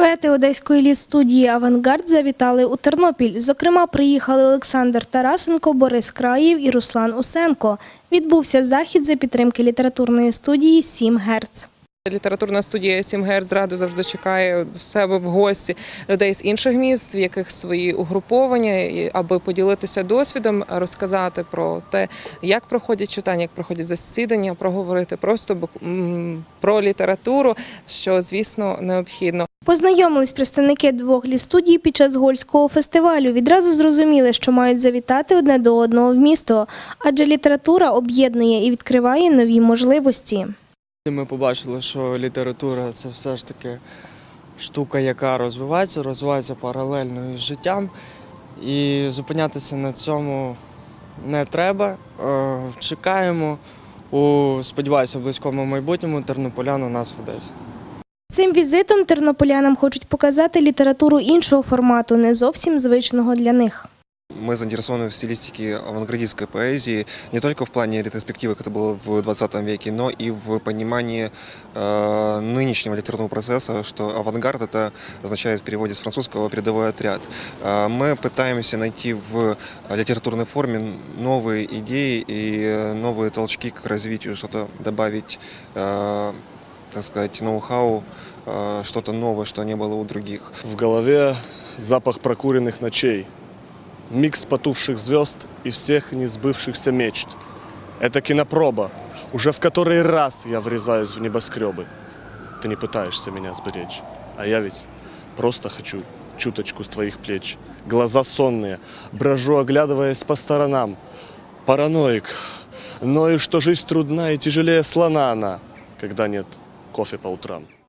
Поети одеської літ-студії Авангард завітали у Тернопіль. Зокрема, приїхали Олександр Тарасенко, Борис Країв і Руслан Усенко. Відбувся захід за підтримки літературної студії «7 Герц». Літературна студія «7 Герц» раду завжди чекає до себе в гості людей з інших міст, в яких свої угруповання, аби поділитися досвідом, розказати про те, як проходять читання, як проходять засідання, проговорити просто про літературу, що звісно необхідно. Познайомились представники двох літ-студій під час Гольського фестивалю. Відразу зрозуміли, що мають завітати одне до одного в місто, адже література об'єднує і відкриває нові можливості. Ми побачили, що література це все ж таки штука, яка розвивається, розвивається паралельно із життям. І зупинятися на цьому не треба. Е, Чекаємо у, сподіваюся, близькому майбутньому тернополян у нас в Одесі. Цим візитом тернополянам хочуть показати літературу іншого формату, не зовсім звичного для них. Мы заинтересованы в стилистике авангардистской поэзии не только в плане ретроспективы, как это было в 20 веке, но и в понимании э, нынешнего литературного процесса, что авангард это означает в переводе с французского передовой отряд. Э, мы пытаемся найти в литературной форме новые идеи и новые толчки к развитию, что-то добавить, э, так сказать, ноу-хау, э, что-то новое, что не было у других. В голове запах прокуренных ночей, микс потухших звезд и всех несбывшихся мечт. Это кинопроба. Уже в который раз я врезаюсь в небоскребы. Ты не пытаешься меня сберечь, а я ведь просто хочу чуточку с твоих плеч. Глаза сонные, брожу, оглядываясь по сторонам. Параноик. Но и что жизнь трудна и тяжелее слона она, когда нет кофе по утрам.